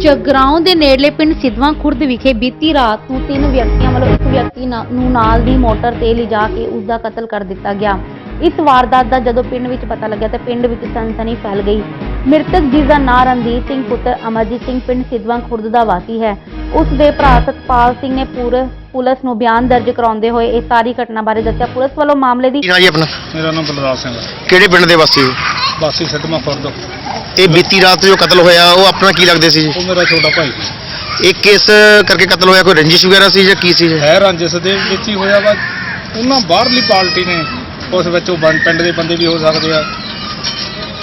ਜਗਰਾਉਂ ਦੇ ਨੇੜਲੇ ਪਿੰਡ ਸਿੱਧਵਾਂ ਖੁਰਦ ਵਿਖੇ ਬੀਤੀ ਰਾਤ ਨੂੰ ਤਿੰਨ ਵਿਅਕਤੀਆਂ ਵੱਲੋਂ ਇੱਕ ਵਿਅਕਤੀ ਨਾ- ਨੂੰ ਨਾਲ ਦੀ ਮੋਟਰ ਤੇ ਲਿਜਾ ਕੇ ਉਸ ਦਾ ਕਤਲ ਕਰ ਦਿੱਤਾ ਗਿਆ। ਇਸ ਵਾਰਦਾਤ ਦਾ ਜਦੋਂ ਪਿੰਡ ਵਿੱਚ ਪਤਾ ਲੱਗਿਆ ਤਾਂ ਪਿੰਡ ਵਿੱਚ ਸਨਸਨੀ ਫੈਲ ਗਈ। ਮ੍ਰਿਤਕ ਜਿਸ ਦਾ ਨਾਂ ਰਣਦੀਪ ਸਿੰਘ, ਪੁੱਤਰ ਅਮਰਜੀਤ ਸਿੰਘ, ਪਿੰਡ ਸਿੱਧਵਾਂ ਖੁਰਦ ਦਾ ਵਾਸੀ ਹੈ। ਉਸ ਦੇ ਭਰਾ ਸਤਪਾਲ ਸਿੰਘ ਨੇ ਪੂਰੇ ਪੁਲਿਸ ਨੂੰ ਬਿਆਨ ਦਰਜ ਕਰਾਉਂਦੇ ਹੋਏ ਇਸ ਸਾਰੀ ਘਟਨਾ ਬਾਰੇ ਦੱਸਿਆ। ਪੁਲਿਸ ਵੱਲੋਂ ਮਾਮਲੇ ਦੀ ਕੀ ਨਾਂ ਜੀ ਆਪਣਾ? ਮੇਰਾ ਨਾਮ ਬਲਰਾਜ ਸਿੰਘ ਹੈ। ਕਿਹੜੇ ਪਿੰਡ ਦੇ ਵਾਸੀ ਹੋ? ਬਾਸੀ ਸਿੱਧਮਾ ਖੁਰਦ ਇਹ ਬੀਤੀ ਰਾਤ ਜੋ ਕਤਲ ਹੋਇਆ ਉਹ ਆਪਣਾ ਕੀ ਲੱਗਦੇ ਸੀ ਜੀ? ਉਹ ਮੇਰਾ ਛੋਟਾ ਭਾਈ ਸੀ। ਇਹ ਕਿਸ ਕਰਕੇ ਕਤਲ ਹੋਇਆ? ਕੋਈ ਰੰਜਿਸ਼ ਵਗੈਰਾ ਸੀ ਜਾਂ ਕੀ ਸੀ ਜੀ? ਹੈ ਰੰਜਿਸ ਦੇ ਵਿੱਚ ਹੀ ਹੋਇਆ ਵਾ। ਉਹਨਾਂ ਬਾਹਰਲੀ ਪਾਰਟੀ ਨੇ ਉਸ ਵਿੱਚ ਉਹ ਬੰ- ਪਿੰਡ ਦੇ ਬੰਦੇ ਵੀ ਹੋ ਸਕਦੇ ਆ।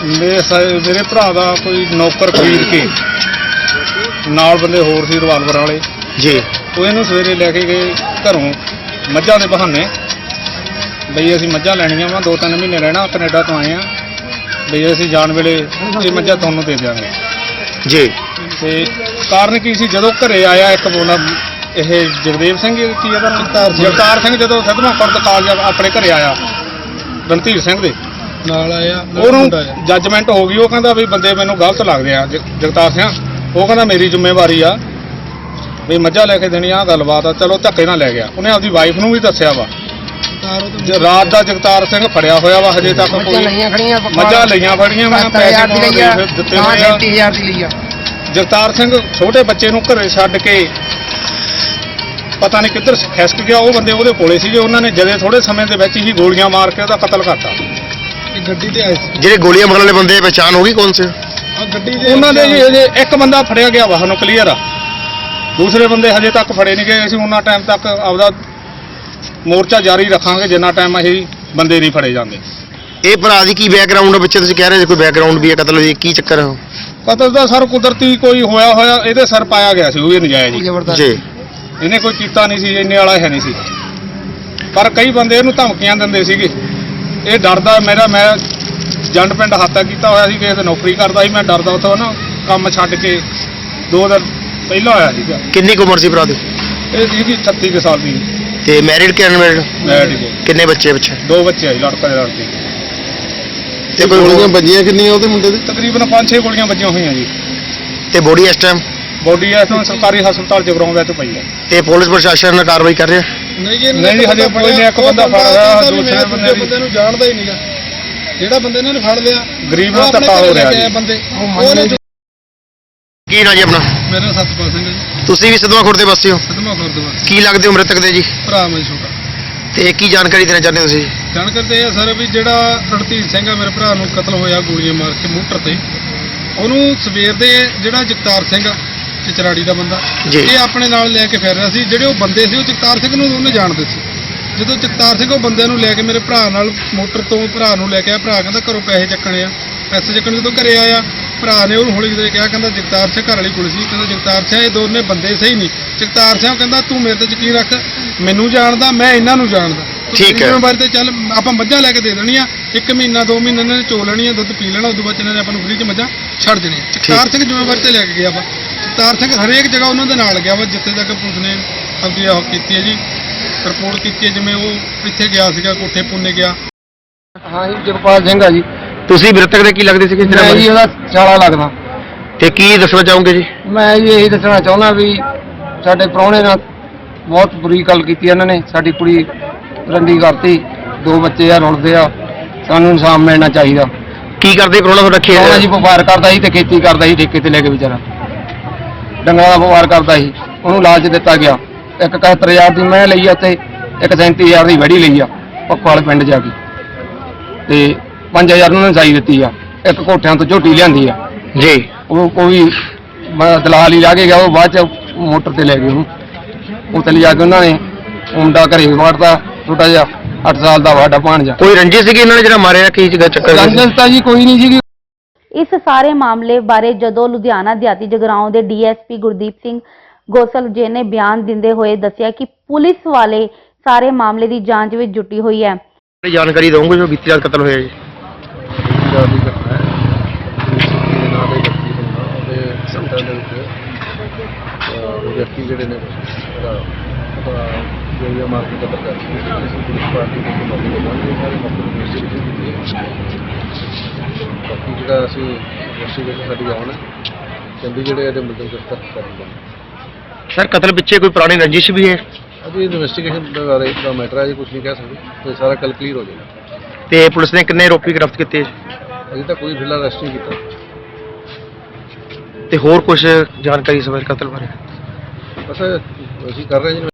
ਮੇਰੇ ਸ- ਮੇਰੇ ਭਰਾ ਦਾ ਕੋਈ ਨੌਕਰ ਖਰੀਦ ਕੇ ਨਾਲ ਬੰਦੇ ਹੋਰ ਸੀ ਰਿਵਾਲਵਰ ਵਾਲੇ। ਜੀ। ਉਹ ਇਹਨੂੰ ਸਵੇਰੇ ਲੈ ਕੇ ਗਏ ਘਰੋਂ। ਮੱਝਾਂ ਦੇ ਬਹਾਨੇ। ਬਈ ਅਸੀਂ ਮੱਝਾਂ ਲੈਣੀਆਂ ਵਾ ਦੋ ਤਿੰਨ ਮਹੀਨੇ ਰਹਿਣਾ ਕੈਨੇਡਾ ਤੋਂ ਆਏ ਆ। ਬਈ ਅਸੀਂ ਜਾਣ ਵੇਲੇ ਇਹ ਮੱਝਾਂ ਤੁਹਾਨੂੰ ਦੇ ਦਿਆਂਗੇ। ਜੀ। ਤੇ ਕਾਰਨ ਕੀ ਸੀ? ਜਦੋਂ ਘਰੇ ਆਇਆ ਇੱਕ ਬੋਲਾ ਇਹ ਜਗਦੇਵ ਸਿੰਘ ਕੀ ਇਹਦਾ ਨਾਮ ਜਗਤਾਰ ਸਿੰਘ। ਜਦੋਂ ਸਦਮਾ ਫਰਦ ਕਾਲਜ ਆਪਣੇ ਘਰੇ ਆਇਆ। ਰਣਧੀਰ ਸਿੰਘ ਦੇ। ਨਾਲ ਆਇਆ ਉਹਨੂੰ ਜੱਜਮੈਂਟ ਹੋ ਗਈ। ਉਹ ਕਹਿੰਦਾ ਵੀ ਬੰਦੇ ਮੈਨੂੰ ਗਲਤ ਲੱਗਦੇ ਆ ਜਗਤਾਰ ਸਿੰਘ। ਉਹ ਕਹਿੰਦਾ ਮੇਰੀ ਜ਼ਿੰਮੇਵਾਰੀ ਆ ਵੀ ਮੱਝਾਂ ਲੈ ਕੇ ਦੇਣੀ ਆ ਗੱਲਬਾਤ ਆ ਚਲੋ ਧੱਕੇ ਨਾਲ ਲੈ ਗਿਆ। ਉਹਨੇ ਆਪਦੀ ਵਾਈਫ ਨੂੰ ਵੀ ਦੱਸਿਆ ਵਾ। ਜੇ ਰਾਤ ਦਾ ਜਗਤਾਰ ਸਿੰਘ ਫੜਿਆ ਹੋਇਆ ਵਾ ਹਜੇ ਤੱਕ ਮੱਝਾਂ ਕੋਈ ਲਈਆਂ ਖੜੀਆਂ ਮੱਝਾਂ ਲਈਆਂ ਫੜੀਆਂ ਮੈਂ ਪੈਸੇ 7000 ਦੀ ਲਈ ਆ ਦਿੱਤੇ ਹੋਏ ਆ। 30000 ਦੀ ਲਈ ਆ। ਜਗਤਾਰ ਸਿੰਘ ਛੋਟੇ ਬੱਚੇ ਨੂੰ ਘਰੇ ਛੱਡ ਕੇ ਪਤਾ ਨਹੀਂ ਕਿੱਧਰ ਖਿਸਕ ਗਿਆ ਉਹ ਬੰਦੇ ਉਹਦੇ ਕੋਲੇ ਸੀਗੇ ਉਹਨਾਂ ਨੇ ਜਦੇ ਥੋੜੇ ਸਮੇਂ ਦੇ ਵਿੱਚ ਹੀ ਗੋਲੀਆਂ ਮਾਰ ਕੇ ਉਹਦਾ ਕਤਲ ਕਰਤਾ। ਗੱਡੀ ਤੇ ਆਏ ਸੀ ਜਿਹੜੇ ਗੋਲੀਆਂ ਮਾਰਨ ਵਾਲੇ ਬੰਦੇ ਪਛਾਣ ਹੋ ਗਈ ਕੌਣ ਸੇ? ਉਹਨਾਂ ਦੇ ਜੀ ਹਜੇ ਇੱਕ ਬੰਦਾ ਫੜਿਆ ਗਿਆ ਵਾ ਸਾਨੂੰ ਕਲੀਅਰ ਆ। ਦੂਸਰੇ ਬੰਦੇ ਹਜੇ ਤੱਕ ਫੜੇ ਨਹੀਂ ਗਏ। ਅਸੀਂ ਉਹਨਾਂ ਟਾਈਮ ਤੱਕ ਆਪਦਾ ਮੋਰਚਾ ਜਾਰੀ ਰੱਖਾਂਗੇ। ਜਿੰਨਾ ਟਾਈਮ ਅਸੀਂ ਬੰਦੇ ਨਹੀਂ ਫੜੇ ਜਾਂਦੇ। ਇਹ ਭਰਾ ਦੀ ਕੀ ਬੈਕਗ੍ਰਾਉਂਡ ਹੈ ਬੱਚੇ ਤੁਸੀਂ ਕਹਿ ਰਹੇ ਸੀ ਕੋਈ ਬੈਕਗ੍ਰਾਉਂਡ ਵੀ ਹੈ ਕਤਲ ਹੋਈ ਕੀ ਚੱਕਰ ਹੈ ਕਤਲ ਦਾ ਸਰ ਕੁਦਰਤੀ ਕੋਈ ਹੋਇਆ ਹੋਇਆ ਇਹਦੇ ਸਰ ਪਾਇਆ ਗਿਆ ਸੀ ਉਹ ਵੀ ਨਜਾਇਜ਼ ਜੀ। ਇਹਨੇ ਕੋਈ ਕੀਤਾ ਨਹੀਂ ਸੀ ਇੰਨੇ ਵਾਲਾ ਹੈ ਨਹੀਂ ਸੀ। ਪਰ ਕਈ ਬੰਦੇ ਇਹਨੂੰ ਧਮਕੀਆਂ ਦਿੰਦੇ ਸੀਗੇ। ਇਹ ਡਰਦਾ ਮੇਰਾ ਮੈਂ ਜੰਡ ਪਿੰਡ ਹਾਤਾ ਕੀਤਾ ਹੋਇਆ ਸੀ ਕਿਸੇ ਤੇ ਨੌਕਰੀ ਕਰਦਾ ਸੀ ਮੈਂ ਡਰਦਾ ਉੱਥੋਂ ਨਾ ਕੰਮ ਛੱਡ ਕੇ ਦੋ ਦਿਨ ਪਹਿਲਾਂ ਹੋਇਆ ਸੀਗਾ। ਕਿੰਨੀ ਕੁ ਉਮਰ ਸੀ ਭਰਾ ਦੀ? ਇਹ ਸੀਗੀ 36 ਕੁ ਸਾਲ ਦੀ। ਤੇ ਮੈਰਿਡ ਕਿ ਅਨਮੈਰਿਡ ਮੈਰਿਡ ਸੀ ਕਿੰਨੇ ਬੱਚੇ ਬੱਚੇ ਦੋ ਬੱਚੇ ਆ ਜੀ, ਲੜਕਾ ਤੇ ਲੜਕੀ। ਤੇ ਕੋਈ ਹੋਰ- ਵੱਜੀਆਂ ਕਿੰਨੀਆਂ ਉਹਦੇ ਮੁੰਡੇ ਦੇ? ਤਕਰੀਬਨ 5-6 ਗੋਲੀਆਂ ਵੱਜੀਆਂ ਹੋਈਆਂ ਜੀ। ਤੇ ਬੋਡੀ ਇਸ ਟਾਈਮ ਬੋਡੀ ਇਸ ਨੂੰ ਸਰਕਾਰੀ ਹਸਪਤਾਲ ਜਗਰਾਉਂ ਵਿੱਚ ਪਈ ਹੈ ਤੇ ਪੁਲਿਸ ਪ੍ਰਸ਼ਾਸਨ ਨਾਲ ਕਾਰਵਾਈ ਕਰ ਰਿਹਾ ਨਹੀਂ ਜੀ ਨਹੀਂ ਜੀ, ਹਜੇ ਕੋਈ ਨਹੀਂ, ਇੱਕ ਬੰਦਾ ਫੜ ਰਿਹਾ, ਦੂਸਰੇ ਬੰਦੇ ਨੂੰ ਜਾਣਦਾ ਹੀ ਨਹੀਂਗਾ ਜਿਹੜਾ ਬੰਦੇ ਨੇ ਫੜ ਲਿਆ ਗਰੀਬ ਨਾਲ ਧੱਕਾ ਹੋ ਰਿਹਾ ਜੀ। ਬੰਦੇ। ਉਹਨੇ ਕੀ ਨਾਂ ਜੀ ਆਪਣਾ? ਮੇਰਾ ਸਤਪਾਲ ਸਿੰਘ ਜੀ। ਤੁਸੀਂ ਵੀ ਸਦਵਾ ਖੁਰਦੇ ਵਾਸੀ ਹੋ? ਸਦਮਾ ਖੁਰਦਵਾ ਕੀ ਲੱਗਦੇ ਹੋ ਮ੍ਰਿਤਕ ਦੇ ਜੀ? ਭਰਾ ਮੈਂ ਛੋਟਾ। ਤੇ ਕੀ ਜਾਣਕਾਰੀ ਦੇਣਾ ਚਾਹੁੰਦੇ ਹੋ ਤੁਸੀਂ? ਜਾਣਕਾਰੀ ਤੇ ਇਹ ਸਰ ਵੀ ਜਿਹੜਾ ਰਣਧੀਰ ਸਿੰਘ ਆ ਮੇਰੇ ਭਰਾ ਨੂੰ ਕਤਲ ਹੋਇਆ ਗੋਲੀਆਂ ਮਾਰ ਕੇ ਮੋਟਰ ਤੇ। ਉਹਨੂੰ ਸਵੇਰ ਦੇ ਜਿਹੜਾ ਜਗਤਾਰ ਸਿੰਘ ਆ ਚਚਰਾੜੀ ਦਾ ਬੰਦਾ। ਇਹ ਆਪਣੇ ਨਾਲ ਲੈ ਕੇ ਫਿਰ ਰਿਹਾ ਸੀ। ਜਿਹੜੇ ਉਹ ਬੰਦੇ ਸੀ ਉਹ ਜਗਤਾਰ ਸਿੰਘ ਨੂੰ ਉਹਨੇ ਜਾਣਦੇ ਸੀ ਜਦੋਂ ਜਗਤਾਰ ਸਿੰਘ ਉਹ ਬੰਦਿਆਂ ਨੂੰ ਲੈ ਕੇ ਮੇਰੇ ਭਰਾ ਨਾਲ ਮੋਟਰ ਤੋਂ ਭਰਾ ਨੂੰ ਲੈ ਕੇ ਆਇਆ ਭਰਾ ਕਹਿੰਦਾ ਘਰੋਂ ਪੈਸੇ ਚੱਕਣੇ ਆ। ਪੈਸੇ ਚੱਕਣ ਜਦੋਂ ਘਰੇ ਆਇਆ ਭਰਾ ਨੇ ਉਹਨੂੰ ਹੌਲੀ ਜਿਹੇ ਕਿਹਾ ਕਹਿੰਦਾ ਜਗਤਾਰ ਸਿੰਘ ਘਰ ਵਾਲੀ ਕੋਲ ਸੀ। ਕਹਿੰਦਾ ਜਗਤਾਰ ਸਿੰਘ ਇਹ ਦੋਨੇ ਬੰਦੇ ਸਹੀ ਨਹੀਂ। ਜਗਤਾਰ ਸਿੰਘ ਕਹਿੰਦਾ ਤੂੰ ਮੇਰੇ ਤੇ ਯਕੀਨ ਰੱਖ ਮੈਨੂੰ ਜਾਣਦਾ ਮੈਂ ਇਹਨਾਂ ਨੂੰ ਜਾਣਦਾ। ਠੀਕ ਹੈ। ਜ਼ਿੰਮੇਵਾਰੀ ਤੇ ਚੱਲ ਆਪਾਂ ਮੱਝਾਂ ਲੈ ਕੇ ਦੇ ਦੇਣੀਆਂ। ਇੱਕ ਮਹੀਨਾ ਦੋ ਮਹੀਨੇ ਇਹਨਾਂ ਨੇ ਚੋ ਲੈਣੀਆਂ ਦੁੱਧ ਪੀ ਲੈਣਾ ਉਦੋਂ ਬਾਅਦ ਇਹਨਾਂ ਨੇ ਆਪਾਂ ਨੂੰ ਫ੍ਰੀ ਚ ਮੱਝਾਂ ਛੱਡ ਦੇਣੀਆਂ। ਜਗਤਾਰ ਸਿੰਘ ਜ਼ਿੰਮੇਵਾਰੀ ਤੇ ਲੈ ਕੇ ਗਿਆ ਵਾ। ਜਗਤਾਰ ਸਿੰਘ ਹਰੇਕ ਜਗ੍ਹਾ ਉਹਨਾਂ ਦੇ ਨਾਲ ਗਿਆ ਵਾ ਜਿੱਥੇ ਤੱਕ ਪੁਲਿਸ ਨੇ ਆਪਦੀ ਉਹ ਕੀਤੀ ਹੈ ਜੀ। ਰਿਪੋਰਟ ਕੀਤੀ ਹੈ ਜਿਵੇਂ ਉਹ ਇੱਥੇ ਗਿਆ ਸੀਗਾ ਕੋਠੇ ਪੁੰਨੇ ਗਿਆ। ਹਾਂ ਜੀ ਜਗਪਾਲ ਸਿੰਘ ਆ ਜੀ। ਤੁਸੀਂ ਮ੍ਰਿਤਕ ਦੇ ਕੀ ਲੱਗਦੇ ਸੀਗੇ? ਮੈਂ ਜੀ ਉਹਦਾ ਛਾਲਾ ਲੱਗਦਾ। ਤੇ ਕੀ ਦੱਸਣਾ ਚਾਹੋਗੇ ਜੀ? ਮੈਂ ਜੀ ਇਹੀ ਦੱਸਣਾ ਚਾਹੁੰਦਾ ਵੀ ਸਾਡੇ ਪ੍ਰਾਹੁਣੇ ਨਾਲ ਬਹੁਤ ਬੁਰੀ ਗੱਲ ਕੀਤੀ ਇਹਨਾਂ ਨੇ। ਸਾਡੀ ਕੁੜੀ ਰੰਡੀ ਕਰਤੀ। ਦੋ ਬੱਚੇ ਆ ਰੁਲਦੇ ਆ। ਸਾਨੂੰ ਇਨਸਾਫ ਮਿਲਣਾ ਚਾਹੀਦਾ। ਕੀ ਕਰਦੇ ਪ੍ਰੋਣਾ ਤੁਹਾਡਾ? ਪ੍ਰਾਹੁਣਾ ਜੀ ਵਪਾਰ ਕਰਦਾ ਸੀ ਤੇ ਖੇਤੀ ਕਰਦਾ ਸੀ ਠੇਕੇ ਤੇ ਲੈ ਕੇ ਵਿਚਾਰਾ। ਡੰਗਰਾਂ ਦਾ ਵਪਾਰ ਕਰਦਾ ਸੀ। ਉਹਨੂੰ ਲਾਲਚ ਦਿੱਤਾ ਗਿਆ। ਇੱਕ 71000 ਦੀ ਮੈਂ ਲਈ ਆ ਤੇ ਇੱਕ 37000 ਦੀ ਵੜੀ ਲਈ ਆ ਪੱਕਵਾਲ ਪਿੰਡ ਜਾ ਕੇ। ਤੇ 5000 ਉਹਨਾਂ ਨੇ ਸਾਈ ਦਿੱਤੀ ਆ ਇੱਕ ਕੋਠਿਆਂ ਤੋਂ ਝੋਟੀ ਲਿਆਂਦੀ ਆ। ਜੀ। ਉਹ ਕੋਈ ਮ- ਦਲਾਲ ਹੀ ਲਾ ਕੇ ਗਿਆ ਉਹ ਬਾਅਦ ਚ ਮੋਟਰ ਤੇ ਲੈ ਗਏ ਉਹਨੂੰ। ਉੱਥੇ ਲਿਜਾ ਕੇ ਉਹਨਾਂ ਨੇ ਮੁੰਡਾ ਘਰੇ ਵਾੜਦਾ ਛੋਟਾ ਜਿਹਾ 8 ਸਾਲ ਦਾ ਵਾਡਾ ਭਾਣਜਾ ਕੋਈ ਰੰਜਿਸ਼ ਸੀਗੀ ਇਹਨਾਂ ਨੇ ਜਿਹੜਾ ਮਾਰਿਆ ਕੀ ਚੱਕਰ? ਸੀ? ਰੰਜਸ ਤਾਂ ਜੀ ਕੋਈ ਨਹੀਂ ਸੀਗੀ। ਇਸ ਸਾਰੇ ਮਾਮਲੇ ਬਾਰੇ ਜਦੋਂ ਲੁਧਿਆਣਾ ਦਿਹਾਤੀ ਜਗਰਾਉਂ ਦੇ ਡੀਐਸਪੀ ਗੁਰਦੀਪ ਸਿੰਘ ਗੋਸਲ ਜੀ ਨੇ ਬਿਆਨ ਦਿੰਦੇ ਹੋਏ ਦੱਸਿਆ ਕਿ ਪੁਲਿਸ ਵਾਲੇ ਸਾਰੇ ਮਾਮਲੇ ਦੀ ਜਾਂਚ ਵਿੱਚ ਜੁਟੀ ਹੋਈ ਹੈ। ਕੋਈ ਜਾਣਕਾਰੀ ਦਵੋਗੇ ਜੋ ਬੀਤੀ ਰਾਤ ਕਤਲ ਹੋਇਆ ਜੀ? ਜਾਦੀ ਘਟਨਾ ਹੈ ਦੇ ਨਾਲ ਦੇ ਵਿਅਕਤੀ ਦੇ ਨਾਲ ਉਹਦੇ ਸੈਂਟਰ ਦੇ ਵਿੱਚ ਅਹ, ਉਹ ਵਿਅਕਤੀ ਜਿਹੜੇ ਨੇ ਉਹਦਾ ਉਹਦਾ ਗੋਲੀਆਂ ਮਾਰ ਕੇ ਕਤਲ ਕਰ ਦਿੱਤਾ ਇਸ ਪੁਲਿਸ ਪਾਰਟੀ ਦੇ ਮੌਕੇ ਤੇ ਪਹੁੰਚ ਗਏ ਸਾਰੇ ਮੌਕੇ ਤੇ ਪੁਲਿਸ ਦੀ ਕੀਤੀ ਹੈ। ਬਾਕੀ ਜਿਹੜਾ ਅਸੀਂ ਇਨਵੈਸਟੀਗੇਸ਼ਨ ਸਾਡੀ ਆਉਣ ਹੈ ਚੰਡੀ ਜਿਹੜੇ ਇਹਦੇ ਮੁਲਜ਼ਮ ਗ੍ਰਿਫਤਾਰ ਕਰਾਂਗੇ ਸਰ ਕਤਲ ਪਿੱਛੇ ਕੋਈ ਪੁਰਾਣੀ ਰੰਜਿਸ਼ ਵੀ ਹੈ? ਅਜੀ ਇਨਵੈਸਟੀਗੇਸ਼ਨ ਦੇ ਬਾਰੇ ਦਾ ਮੈਟਰ ਹੈ ਜੀ ਕੁਝ ਨਹੀਂ ਕਹਿ ਸਕਦੇ। ਤੇ ਸਾਰਾ ਕੱਲ ਕਲੀਅਰ ਹੋ ਜਾਏਗਾ। ਤੇ ਪੁਲਿਸ ਨੇ ਕਿੰਨੇ ਆਰੋਪੀ ਗ੍ਰਿਫਤ ਕੀਤੇ? ਅਜੇ ਤੱਕ ਕੋਈ ਫਿਲਹਾਲ ਅਰੈਸਟ ਨਹੀਂ ਕੀਤਾ। ਤੇ ਹੋਰ ਕੁਝ ਜਾਣਕਾਰੀ ਇਸ ਬਾਰੇ ਕਤਲ ਬਾਰੇ? ਬਸ ਅਸੀਂ ਕਰ ਰਹੇ ਹਾਂ ਜੀ।